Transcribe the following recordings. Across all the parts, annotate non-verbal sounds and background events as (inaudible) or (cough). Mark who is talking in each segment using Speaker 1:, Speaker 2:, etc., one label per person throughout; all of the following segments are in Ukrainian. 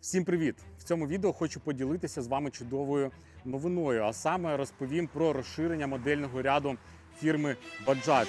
Speaker 1: Всім привіт! В цьому відео хочу поділитися з вами чудовою новиною, а саме розповім про розширення модельного ряду фірми Bajaj.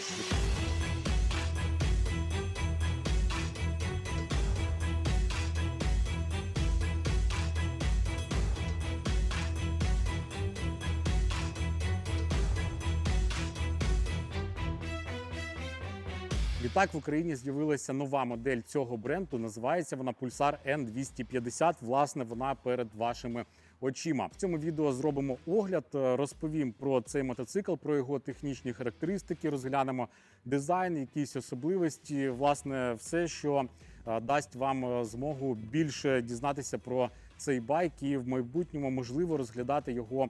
Speaker 1: Відтак в Україні з'явилася нова модель цього бренду. Називається вона Pulsar N250. Власне, вона перед вашими очима. В цьому відео зробимо огляд, е, розповім про цей мотоцикл, про його технічні характеристики, розглянемо дизайн, якісь особливості. Власне, все, що е, дасть вам е, змогу більше дізнатися про цей байк і в майбутньому можливо розглядати його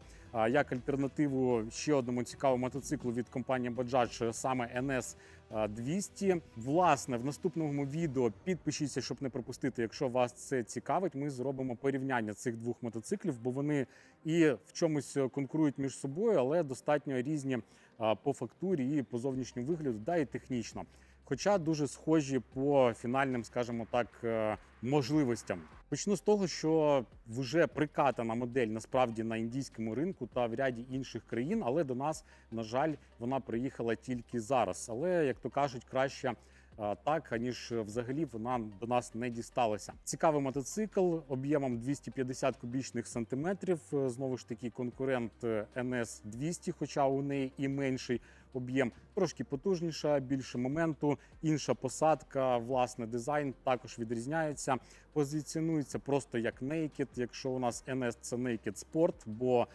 Speaker 1: як альтернативу ще одному цікавому мотоциклу від компанії Bajaj, саме NS 200. Власне, в наступному відео підпишіться, щоб не пропустити. Якщо вас це цікавить, ми зробимо порівняння цих двох мотоциклів, бо вони і в чомусь конкурують між собою, але достатньо різні по фактурі і по зовнішньому вигляду, да і технічно. Хоча дуже схожі по фінальним, скажімо так, е, можливостям. Почну з того, що вже прикатана модель насправді на індійському ринку та в ряді інших країн, але до нас, на жаль, вона приїхала тільки зараз. Але як то кажуть, краще. Так, аніж взагалі вона до нас не дісталася. Цікавий мотоцикл об'ємом 250 кубічних сантиметрів. Е, Знову ж таки, конкурент е, NS 200, хоча у неї і менший об'єм, трошки потужніша, більше моменту, інша посадка, власне, дизайн також відрізняється. Позиціонується просто як Naked, Якщо у нас NS це Naked Sport, бо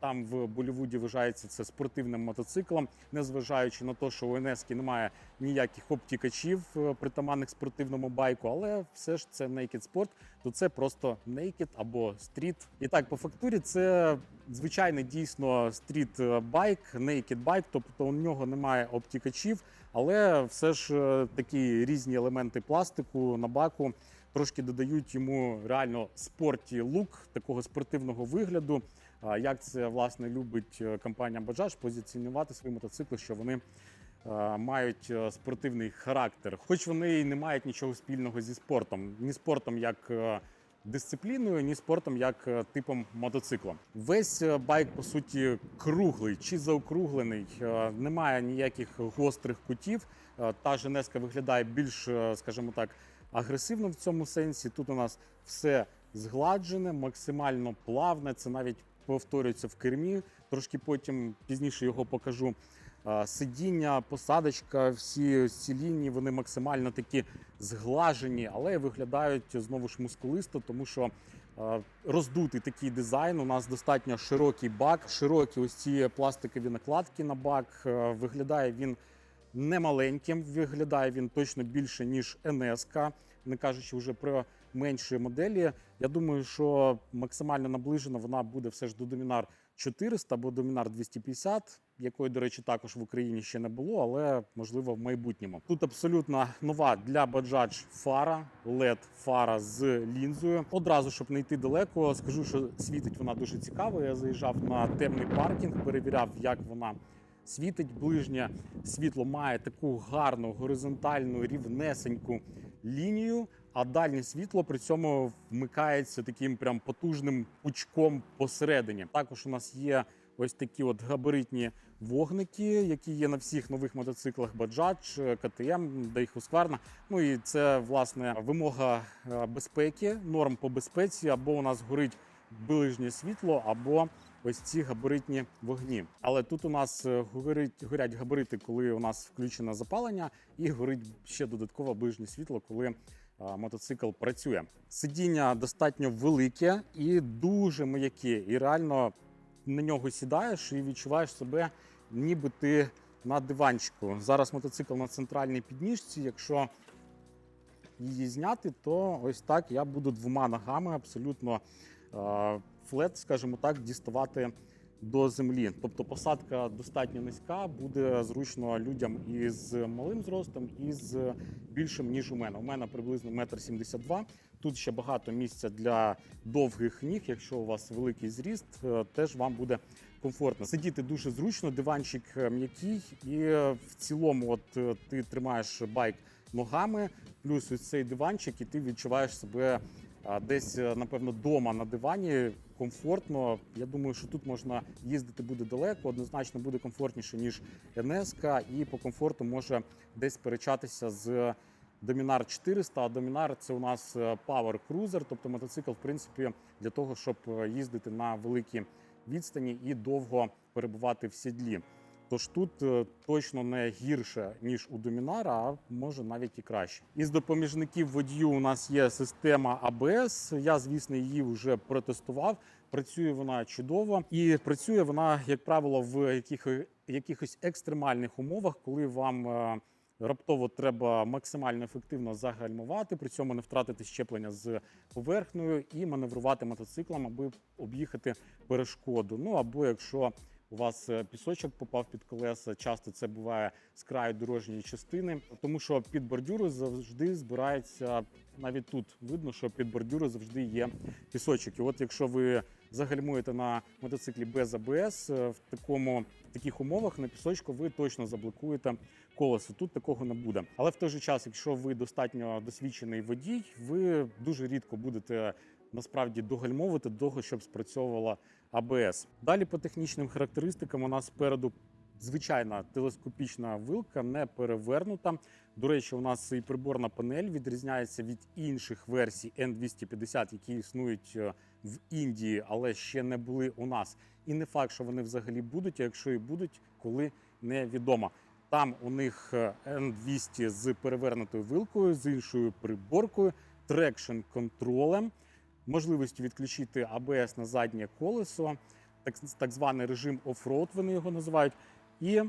Speaker 1: там в Болівуді вважається це спортивним мотоциклом, незважаючи на те, що у NS немає ніяких обтікачів е, притаманних спортивному байку, але все ж це Naked Sport, то це просто Naked або Street. І так, по фактурі це звичайний дійсно стріт байк, Naked байк, тобто у нього немає обтікачів, але все ж е, такі різні елементи пластику на баку трошки додають йому реально спорті лук такого спортивного вигляду. Як це власне любить е, компанія Bajaj позиціонувати свої мотоцикли, що вони е, мають е, спортивний характер, хоч вони і не мають нічого спільного зі спортом, ні спортом як дисципліною, ні спортом як типом мотоцикла. Весь байк по суті круглий чи заокруглений, немає ніяких гострих кутів. Та женеска виглядає більш, скажімо так, агресивно в цьому сенсі. Тут у нас все згладжене, максимально плавне. Це навіть повторюється в кермі. Трошки потім пізніше його покажу. Сидіння, посадочка, всі ці лінії вони максимально такі зглажені, але виглядають знову ж мускулисто, тому що роздутий такий дизайн. У нас достатньо широкий бак, широкі ось ці пластикові накладки на бак. Виглядає він не маленьким, виглядає він точно більше, ніж NS, не кажучи вже про менші моделі. Я думаю, що максимально наближена вона буде все ж до Dominar 400 або Dominar 250, якої, до речі, також в Україні ще не було, але можливо в майбутньому. Тут абсолютно нова для Bajaj фара, LED фара з лінзою. Одразу, щоб не йти далеко, скажу, що світить вона дуже цікаво. Я заїжджав на темний паркінг, перевіряв, як вона світить. Ближнє світло має таку гарну горизонтальну рівнесеньку лінію, а дальнє світло при цьому вмикається таким прям потужним пучком посередині. Також у нас є ось такі от габаритні вогники, які є на всіх нових мотоциклах Bajaj, KTM, й Husqvarna. Ну і це власне вимога е, безпеки, норм по безпеці, або у нас горить ближнє світло, або ось ці габаритні вогні. Але тут у нас е, горить, горять габарити, коли у нас включене запалення, і горить ще додатково ближнє світло, коли мотоцикл працює. Сидіння достатньо велике і дуже м'яке. І реально на нього сідаєш і відчуваєш себе, ніби ти на диванчику. Зараз мотоцикл на центральній підніжці. Якщо її зняти, то ось так я буду двома ногами абсолютно флет, скажімо так, діставати до землі. Тобто посадка достатньо низька, буде зручно людям із малим зростом і з більшим, ніж у мене. У мене приблизно 1,72 м. Тут ще багато місця для довгих ніг. Якщо у вас великий зріст, е, теж вам буде комфортно. Сидіти дуже зручно, диванчик е, м'який, і в цілому, от е, ти тримаєш байк ногами, плюс ось цей диванчик, і ти відчуваєш себе десь, е, напевно, вдома на дивані комфортно. Я думаю, що тут можна їздити буде далеко, однозначно буде комфортніше, ніж НС, і по комфорту може десь сперечатися з Домінар 400. А Домінар це у нас е, Power Cruiser, тобто мотоцикл, в принципі, для того, щоб е, їздити на великі відстані і довго перебувати в сідлі. Тож тут е, точно не гірше, ніж у Домінара, а може навіть і краще. Із допоміжників водію у нас є система ABS. Я, звісно, її вже протестував. Працює вона чудово і працює вона, як правило, в яких, якихось екстремальних умовах, коли вам е, раптово треба максимально ефективно загальмувати, при цьому не втратити щеплення з поверхнею і маневрувати мотоциклом, аби об'їхати перешкоду. Ну або якщо у вас е, пісочок попав під колеса, часто це буває з краю дорожньої частини, тому що під бордюру завжди збирається навіть тут видно, що під бордюру завжди є пісочок. І от якщо ви загальмуєте на мотоциклі без АБС е, в такому в таких умовах на пісочку, ви точно заблокуєте колесо. Тут такого не буде. Але в той же час, якщо ви достатньо досвідчений водій, ви дуже рідко будете насправді догальмовувати до того, щоб спрацьовувала АБС. Далі по технічним характеристикам у нас спереду звичайна телескопічна вилка, не перевернута. До речі, у нас і приборна панель відрізняється від інших версій N250, які існують е, в Індії, але ще не були у нас. І не факт, що вони взагалі будуть, а якщо і будуть, коли невідомо. Там у них е, N200 з перевернутою вилкою, з іншою приборкою, трекшн контролем, можливістю відключити АБС на заднє колесо, так, так званий режим оффроуд, вони його називають, і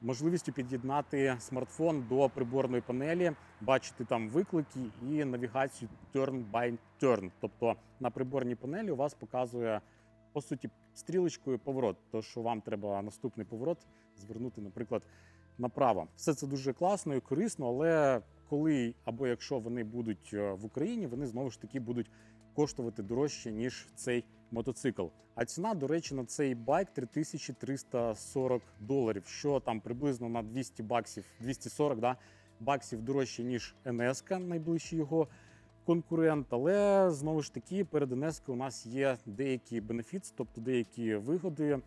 Speaker 1: можливістю під'єднати смартфон до приборної панелі, бачити там виклики і навігацію turn by turn. Тобто на приборній панелі у вас показує по суті стрілочкою поворот. То що вам треба наступний поворот звернути, наприклад, направо. Все це дуже класно і корисно, але коли або якщо вони будуть е, в Україні, вони знову ж таки будуть коштувати дорожче ніж цей мотоцикл. А ціна, до речі, на цей байк 3340 доларів, що там приблизно на 200 баксів, 240 да, баксів дорожче ніж НС, найближчий його конкурент. Але знову ж таки перед НС у нас є деякі бенефіти, тобто деякі вигоди,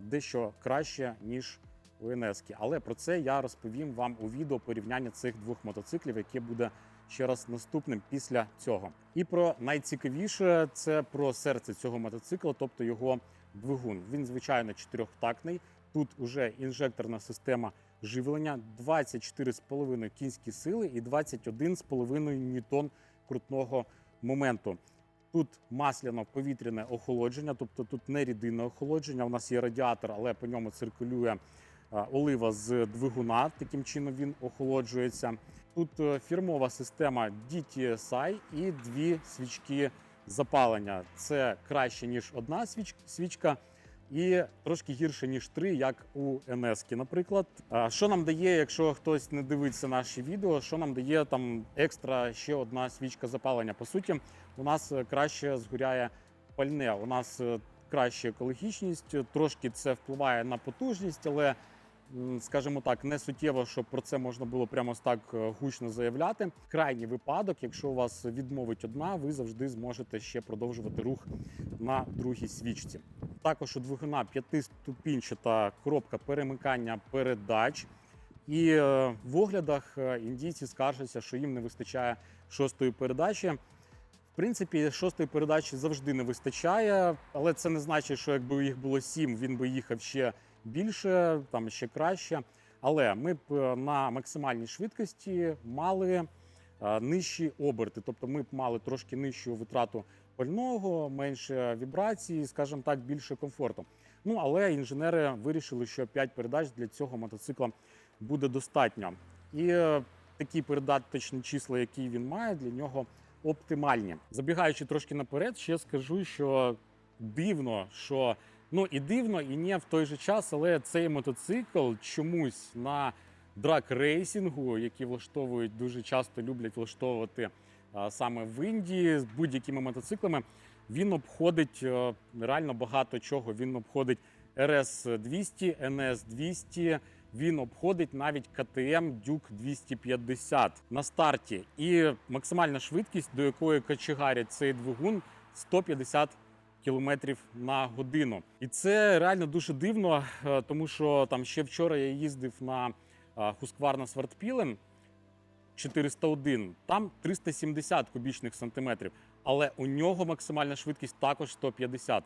Speaker 1: дещо краще ніж у НС. Але про це я розповім вам у відео порівняння цих двох мотоциклів, яке буде ще раз наступним після цього. І про найцікавіше це про серце цього мотоцикла, тобто його двигун. Він звичайно чотирьохтактний. Тут уже інжекторна система живлення, 24,5 кінські сили і 21,5 ньютон крутного моменту. Тут масляно-повітряне охолодження, тобто тут не рідинне охолодження. У нас є радіатор, але по ньому циркулює олива з двигуна. Таким чином він охолоджується. Тут е, фірмова система DTSI і дві свічки запалення. Це краще ніж одна свічка. І трошки гірше ніж три, як у НС, наприклад. Що нам дає, якщо хтось не дивиться наші відео, що нам дає там екстра ще одна свічка запалення? По суті, у нас е, краще згоряє пальне. У нас е, краща екологічність, трошки це впливає на потужність, але скажімо так, не суттєво, щоб про це можна було прямо так е, гучно заявляти. Крайній випадок, якщо у вас відмовить одна, ви завжди зможете ще продовжувати рух на другій свічці. Також у двигуна п'ятиступінчата коробка перемикання передач. І е, в оглядах е, індійці скаржаться, що їм не вистачає шостої передачі. В принципі, шостої передачі завжди не вистачає, але це не значить, що якби їх було сім, він би їхав ще більше, там ще краще. Але ми б е, на максимальній швидкості мали е, нижчі оберти, тобто ми б мали трошки нижчу витрату пального, менше вібрацій, скажімо так, більше комфорту. Ну але інженери вирішили, що 5 передач для цього мотоцикла буде достатньо. І е, такі передаточні числа, які він має, для нього оптимальні. Забігаючи трошки наперед, ще скажу, що дивно, що ну і дивно, і не в той же час, але цей мотоцикл чомусь на драк-рейсінгу, які влаштовують дуже часто люблять влаштовувати саме в Індії з будь-якими мотоциклами. Він обходить е, реально багато чого. Він обходить RS 200, NS 200, він обходить навіть КТМ Duke 250 на старті. І максимальна швидкість, до якої кочегарять цей двигун 150 кілометрів на годину. І це реально дуже дивно, е, тому що там ще вчора я їздив на Husqvarna Свартпілен 401, там 370 кубічних сантиметрів, але у нього максимальна швидкість також 150.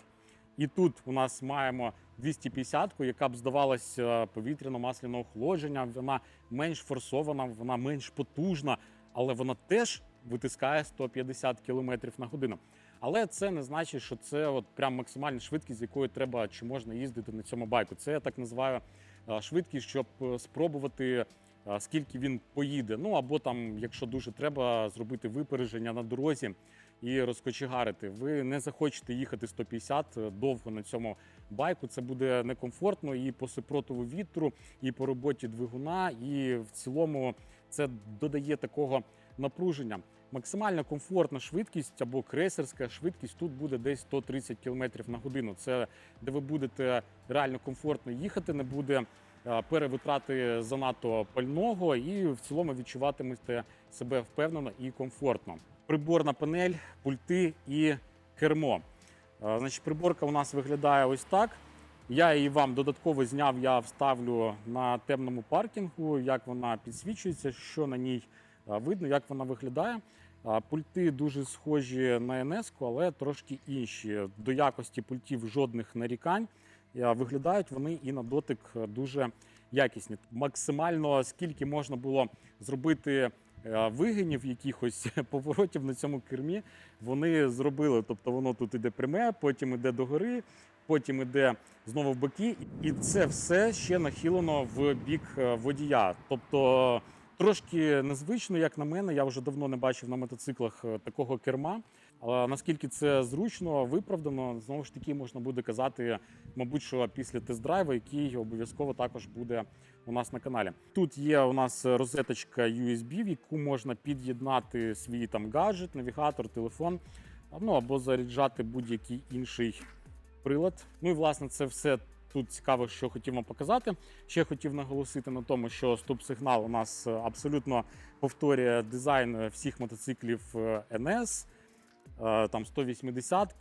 Speaker 1: І тут у нас маємо 250-ку, яка б здавалась е, повітряно-масляного охолодження. Вона менш форсована, вона менш потужна, але вона теж витискає 150 км на годину. Але це не значить, що це от прям максимальна швидкість, з якою треба чи можна їздити на цьому байку. Це я так називаю е, швидкість, щоб е, спробувати, е, скільки він поїде. Ну або там, якщо дуже треба, зробити випередження на дорозі і розкочегарити. Ви не захочете їхати 150 довго на цьому байку. Це буде некомфортно і по супротиву вітру, і по роботі двигуна, і в цілому це додає такого напруження. Максимально комфортна швидкість або крейсерська швидкість тут буде десь 130 км на годину. Це де ви будете реально комфортно їхати, не буде е, перевитрати занадто пального, і в цілому відчуватимете себе впевнено і комфортно. Приборна панель, пульти і кермо. Е, Значить, приборка у нас виглядає ось так. Я її вам додатково зняв, я вставлю на темному паркінгу, як вона підсвічується, що на ній видно, як вона виглядає. Пульти дуже схожі на NS, але трошки інші. До якості пультів жодних нарікань. Виглядають вони і на дотик дуже якісні. Максимально скільки можна було зробити е, вигинів, якихось (laughs) поворотів на цьому кермі, вони зробили. Тобто воно тут іде пряме, потім іде догори, потім іде знову в боки, і це все ще нахилено в бік е, водія. Тобто трошки незвично, як на мене. Я вже давно не бачив на мотоциклах е, такого керма. Але наскільки це зручно, виправдано, знову ж таки можна буде казати, мабуть, що після тест-драйву, який обов'язково також буде у нас на каналі. Тут є у нас розеточка USB, в яку можна під'єднати свій там гаджет, навігатор, телефон, ну або заряджати будь-який інший прилад. Ну і власне це все. Тут цікаво, що хотів вам показати. Ще хотів наголосити на тому, що стоп-сигнал у нас е, абсолютно повторює дизайн е, всіх мотоциклів NS, е, там 180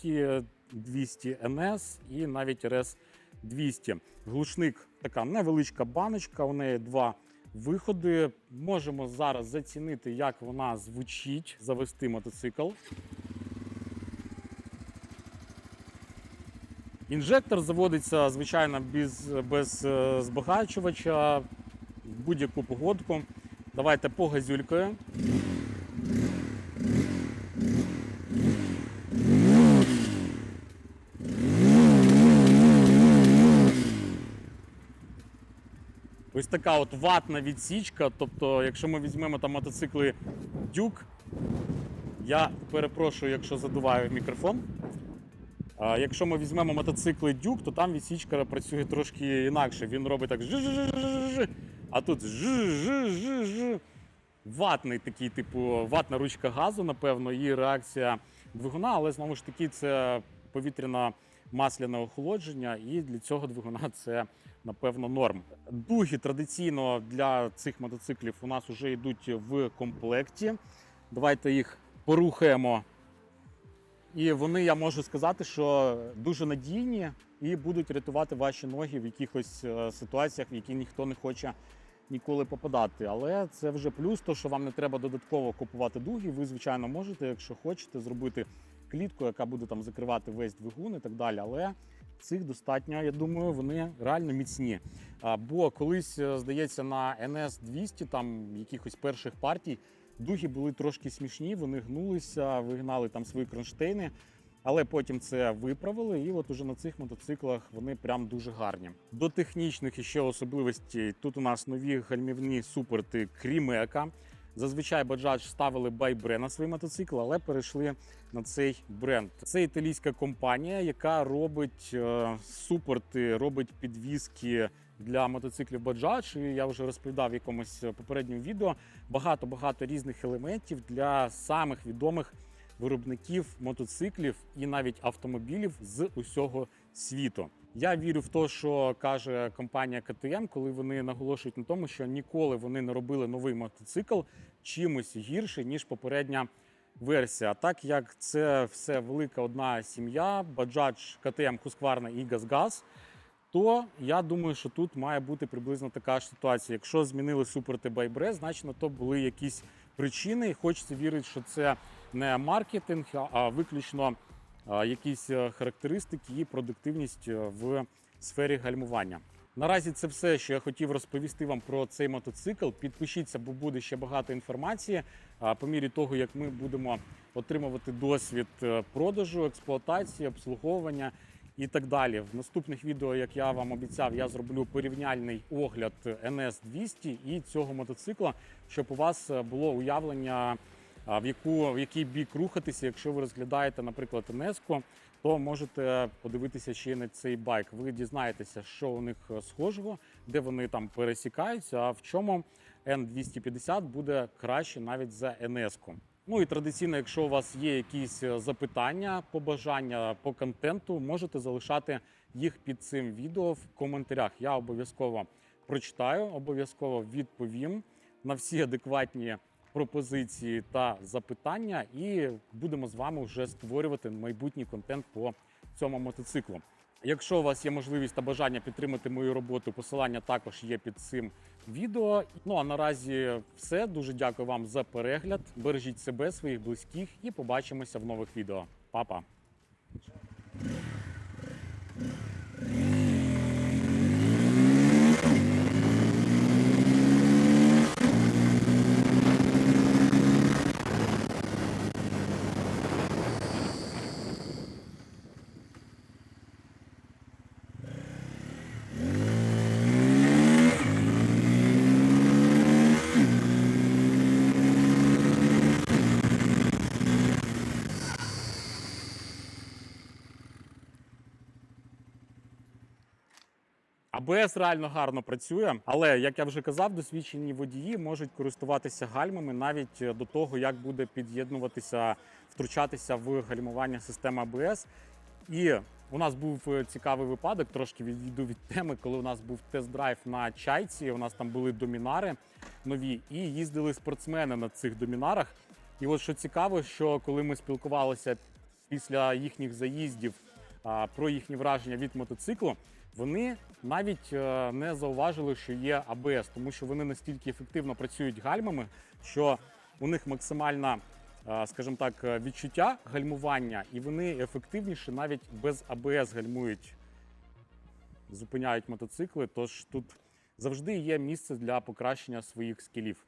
Speaker 1: 200 NS і навіть RS 200. Глушник така невеличка баночка, у неї два виходи. Можемо зараз зацінити, як вона звучить, завести мотоцикл. Інжектор заводиться, звичайно, без, без е, збагачувача будь-яку погодку. Давайте погазюлькою. Ось така от ватна відсічка. Тобто, якщо ми візьмемо там мотоцикли Duke, я перепрошую, якщо задуваю мікрофон. Якщо ми візьмемо мотоцикли Duke, то там відсічка працює трошки інакше. Він робить так жи а тут жи Ватний такий, типу, ватна ручка газу, напевно, і реакція двигуна, але знову ж таки це повітряна масляне охолодження, і для цього двигуна це напевно норм. Дуги традиційно для цих мотоциклів у нас вже йдуть в комплекті. Давайте їх порухаємо. І вони, я можу сказати, що дуже надійні і будуть рятувати ваші ноги в якихось е, ситуаціях, в які ніхто не хоче ніколи попадати. Але це вже плюс, то що вам не треба додатково купувати дуги. Ви, звичайно, можете, якщо хочете, зробити клітку, яка буде там закривати весь двигун і так далі. Але цих достатньо, я думаю, вони реально міцні. Бо колись, е, здається, на NS 200 там якихось перших партій. Дуги були трошки смішні, вони гнулися, вигнали там свої кронштейни, але потім це виправили. І от уже на цих мотоциклах вони прям дуже гарні. До технічних іще особливостей тут у нас нові гальмівні суперти Крімека. Зазвичай Bajaj ставили Байбре на свої мотоцикли, але перейшли на цей бренд. Це італійська компанія, яка робить е, супорти, робить підвіски для мотоциклів Bajaj. І я вже розповідав в якомусь попередньому відео. Багато багато різних елементів для самих відомих виробників мотоциклів і навіть автомобілів з усього світу. Я вірю в те, що каже компанія КТМ, коли вони наголошують на тому, що ніколи вони не робили новий мотоцикл чимось гірше, ніж попередня версія. Так як це все велика одна сім'я, Bajaj, КТМ, Husqvarna і GazGaz, то я думаю, що тут має бути приблизно така ж ситуація. Якщо змінили T Bybre, значить на то були якісь причини. І хочеться вірити, що це не маркетинг, а- виключно якісь е, характеристики і продуктивність е, в сфері гальмування. Наразі це все, що я хотів розповісти вам про цей мотоцикл. Підпишіться, бо буде ще багато інформації. По мірі того, як ми будемо отримувати досвід е, продажу, експлуатації, обслуговування і так далі. В наступних відео, як я вам обіцяв, я зроблю порівняльний огляд NS 200 і цього мотоцикла, щоб у вас було уявлення, в яку в який бік рухатися. Якщо ви розглядаєте, наприклад, NS, то можете подивитися ще й на цей байк. Ви дізнаєтеся, що у них е, схожого, де вони там пересікаються, а в чому N250 буде краще навіть за NS. -ку. Ну і традиційно, якщо у вас є якісь е, запитання, побажання по контенту, можете залишати їх під цим відео в коментарях. Я обов'язково прочитаю, обов'язково відповім на всі адекватні пропозиції та запитання, і будемо з вами вже створювати майбутній контент по цьому мотоциклу. Якщо у вас є можливість та бажання підтримати мою роботу, посилання також є під цим відео. Ну а наразі все. Дуже дякую вам за перегляд. Бережіть себе, своїх близьких і побачимося в нових відео. Па-па! АБС реально гарно працює, але як я вже казав, досвідчені водії можуть користуватися гальмами навіть до того, як буде під'єднуватися, втручатися в гальмування системи АБС. І у нас був е, цікавий випадок, трошки відійду від теми, коли у нас був тест-драйв на чайці. У нас там були домінари нові, і їздили спортсмени на цих домінарах. І от що цікаво, що коли ми спілкувалися після їхніх заїздів про їхні враження від мотоциклу, вони навіть е, не зауважили, що є АБС, тому що вони настільки ефективно працюють гальмами, що у них максимальна, е, скажімо так, е, відчуття гальмування, і вони ефективніше навіть без АБС гальмують, зупиняють мотоцикли. Тож тут завжди є місце для покращення своїх скілів.